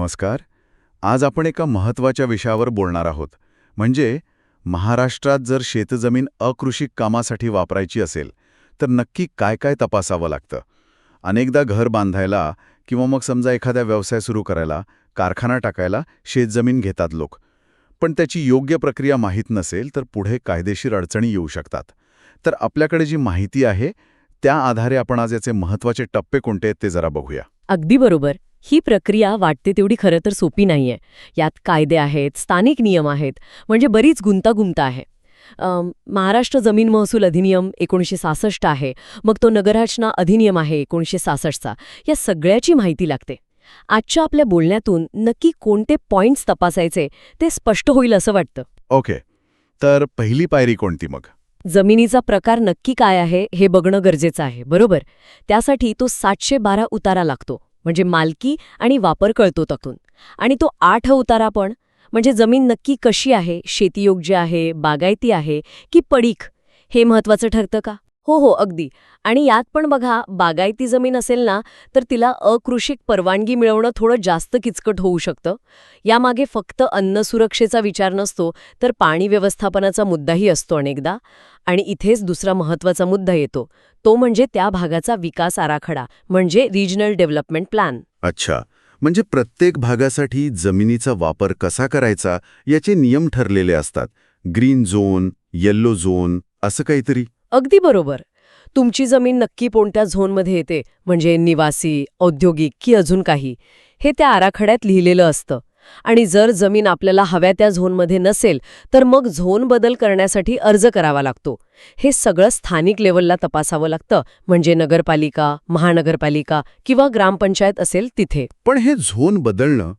नमस्कार. आज आपण एका महत्त्वाच्या विषयावर बोलणार आहोत. म्हणजे महाराष्ट्रात जर शेतजमीन अकृषिक कामासाठी वापरायची असेल तर नक्की काय काय तपासावं लागतं? अनेकदा घर बांधायला किंवा मग समजा एखादा व्यवसाय सुरू करायला कारखाना टाकायला शेतजमीन घेतात लोक. पण त्याची योग्य प्रक्रिया माहीत नसेल तर पुढे कायदेशीर अडचणी येऊ शकतात. तर आपल्याकडे जी माहिती आहे त्या आधारे आपण आज याचे महत्त्वाचे टप्पे कोणते आहेत ते जरा बघूया. अगदी बरोबर. ही प्रक्रिया वाटते तेवढी खरं तर सोपी नाहीये. यात कायदे आहेत स्थानिक नियम आहेत म्हणजे बरीच गुंतागुंत आहे. महाराष्ट्र जमीन महसूल अधिनियम एकोणीसशे सासष्ट आहे. मग तो नगररचना अधिनियम आहे एकोणीसशे सासष्टचा या सगळ्याची माहिती लागते. आजच्या आपल्या बोलण्यातून नक्की कोणते पॉइंट्स तपासायचे ते स्पष्ट होईल असं वाटतं. ओके. तर पहिली पायरी कोणती मग? जमिनीचा प्रकार नक्की काय आहे हे बघणं गरजेचं आहे. बरोबर? त्यासाठी तो सातशे बारा उतारा लागतो. म्हणजे मालकी आणि वापर कळतो तकून आणि तो आठ उतारा पण म्हणजे जमीन नक्की कशी आहे शेतीयोग्य आहे बागायती आहे की पडीक हे महत्वाचं ठरतं का? हो हो अगदी. आणि यात पण बघा बागायती जमीन असेल ना तर तिला अकृषिक परवानगी मिळवणं थोडं जास्त किचकट होऊ शकतं. यामागे फक्त अन्न सुरक्षेचा विचार नसतो तर पाणी व्यवस्थापनाचा मुद्दाही असतो अनेकदा. आणि इथेच दुसरा महत्त्वाचा मुद्दा येतो. तो म्हणजे त्या भागाचा विकास आराखडा म्हणजे रिजनल डेव्हलपमेंट प्लॅन अच्छा. म्हणजे प्रत्येक भागासाठी जमिनीचा वापर कसा करायचा याचे नियम ठरलेले असतात. ग्रीन झोन येल्लो झोन असं काहीतरी? अगदी बरोबर. तुमची जमीन नक्की कोणत्या झोनमध्ये येते? म्हणजे निवासी औद्योगिक की अजून काही? हे त्या आराखड्यात लिहिलेलं असतं. आणि जर जमीन आपल्याला हव्या त्या झोनमध्ये नसेल तर मग झोन बदल करण्यासाठी अर्ज करावा लागतो. हे सगळं स्थानिक लेवलला तपासावं लागतं म्हणजे नगरपालिका महानगरपालिका किंवा ग्रामपंचायत असेल तिथे. पण हे झोन बदलणं.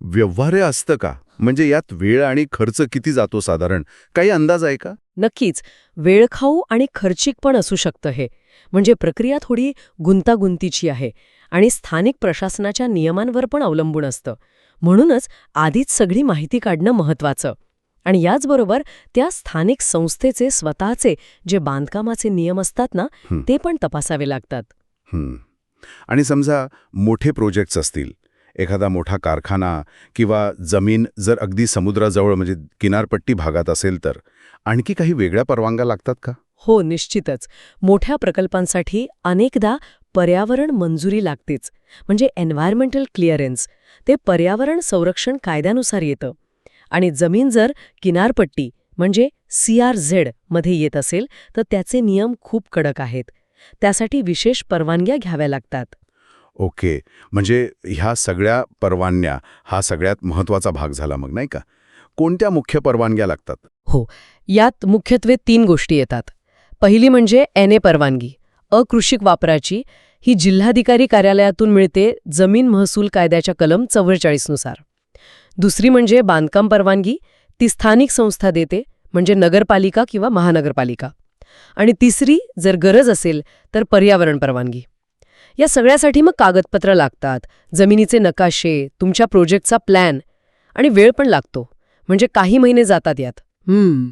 व्यवहार्य असतं का? म्हणजे यात वेळ आणि खर्च किती जातो साधारण? काही अंदाज आहे का? नक्कीच. वेळखाऊ आणि खर्चिक पण असू शकतं हे. म्हणजे प्रक्रिया थोडी गुंतागुंतीची आहे आणि स्थानिक प्रशासनाच्या नियमांवर पण अवलंबून असतं. म्हणूनच आधीच सगळी माहिती काढणं महत्वाचं आणि याचबरोबर त्या स्थानिक संस्थेचे स्वतःचे जे बांधकामाचे नियम असतात ना. ते पण तपासावे लागतात. आणि समजा मोठे प्रोजेक्ट्स असतील एखादा मोठा कारखाना किंवा जमीन जर अगदी समुद्राजवळ म्हणजे किनारपट्टी भागात असेल तर आणखी काही वेगळ्या परवानग्या लागतात का हो निश्चितच मोठ्या प्रकल्पांसाठी अनेकदा पर्यावरण मंजुरी लागतेच. म्हणजे एन्व्हायरमेंटल क्लिअरन्स ते पर्यावरण संरक्षण कायद्यानुसार येतं. आणि जमीन जर किनारपट्टी म्हणजे सी आर झेडमध्ये येत असेल तर त्याचे नियम खूप कडक आहेत. त्यासाठी विशेष परवानग्या घ्याव्या लागतात. ओके. म्हणजे ह्या सगळ्या परवानग्या हा सगळ्यात महत्त्वाचा भाग झाला मग नाही का? कोणत्या मुख्य परवानग्या लागतात? हो. यात मुख्यत्वे तीन गोष्टी येतात. पहिली म्हणजे एन ए परवानगी. अकृषिक वापराची ही जिल्हाधिकारी कार्यालयातून मिळते जमीन महसूल कायद्याच्या कलम चव्वेचाळीसनुसार दुसरी म्हणजे बांधकाम परवानगी ती स्थानिक संस्था देते म्हणजे नगरपालिका किंवा महानगरपालिका. आणि तिसरी जर गरज असेल तर पर्यावरण परवानगी. या सगळ्यासाठी मग कागदपत्र लागतात जमिनीचे नकाशे तुमच्या प्रोजेक्टचा प्लॅन आणि वेळ पण लागतो म्हणजे काही महिने जातात यात. हम्म.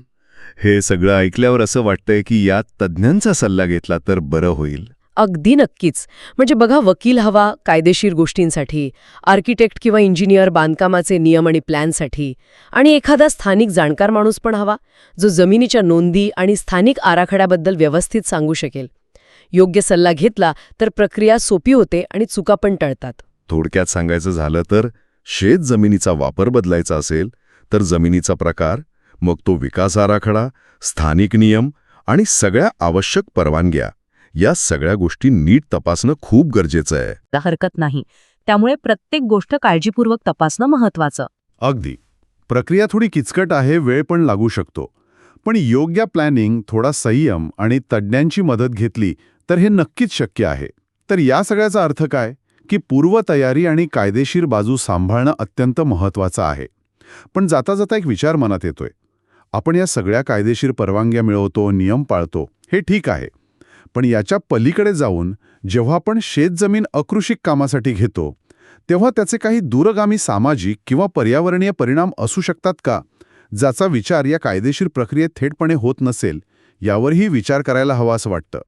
हे सगळं ऐकल्यावर असं वाटतंय की यात तज्ज्ञांचा सल्ला घेतला तर बरं होईल. अगदी नक्कीच. म्हणजे बघा वकील हवा कायदेशीर गोष्टींसाठी आर्किटेक्ट किंवा इंजिनियर बांधकामाचे नियम आणि प्लॅनसाठी आणि एखादा स्थानिक जाणकार माणूस पण हवा जो जमिनीच्या नोंदी आणि स्थानिक आराखड्याबद्दल व्यवस्थित सांगू शकेल. योग्य सल्ला घेतला तर प्रक्रिया सोपी होते आणि चुका पण टळतात. थोडक्यात सांगायचं झालं तर शेत जमिनीचा वापर बदलायचा असेल तर जमिनीचा प्रकार मग तो विकास आराखडा स्थानिक नियम आणि सगळ्या आवश्यक परवानग्या या सगळ्या गोष्टी नीट तपासणं खूप गरजेचं आहे. हरकत नाही. त्यामुळे प्रत्येक गोष्ट काळजीपूर्वक तपासणं महत्वाचं अगदी. प्रक्रिया थोडी किचकट आहे वेळ पण लागू शकतो. पण योग्य प्लॅनिंग थोडा संयम आणि तज्ज्ञांची मदत घेतली तर हे नक्कीच शक्य आहे. तर या सगळ्याचा अर्थ काय? की पूर्वतयारी आणि कायदेशीर बाजू सांभाळणं अत्यंत महत्त्वाचं आहे. पण जाता जाता एक विचार मनात येतोय. आपण या सगळ्या कायदेशीर परवानग्या मिळवतो नियम पाळतो हे ठीक आहे. पण याच्या पलीकडे जाऊन जेव्हा आपण शेतजमीन अकृषिक कामासाठी घेतो तेव्हा त्याचे काही दूरगामी सामाजिक किंवा पर्यावरणीय परिणाम असू शकतात का? ज्याचा विचार या कायदेशीर प्रक्रियेत थेटपणे होत नसेल यावरही विचार करायला हवा असं वाटतं.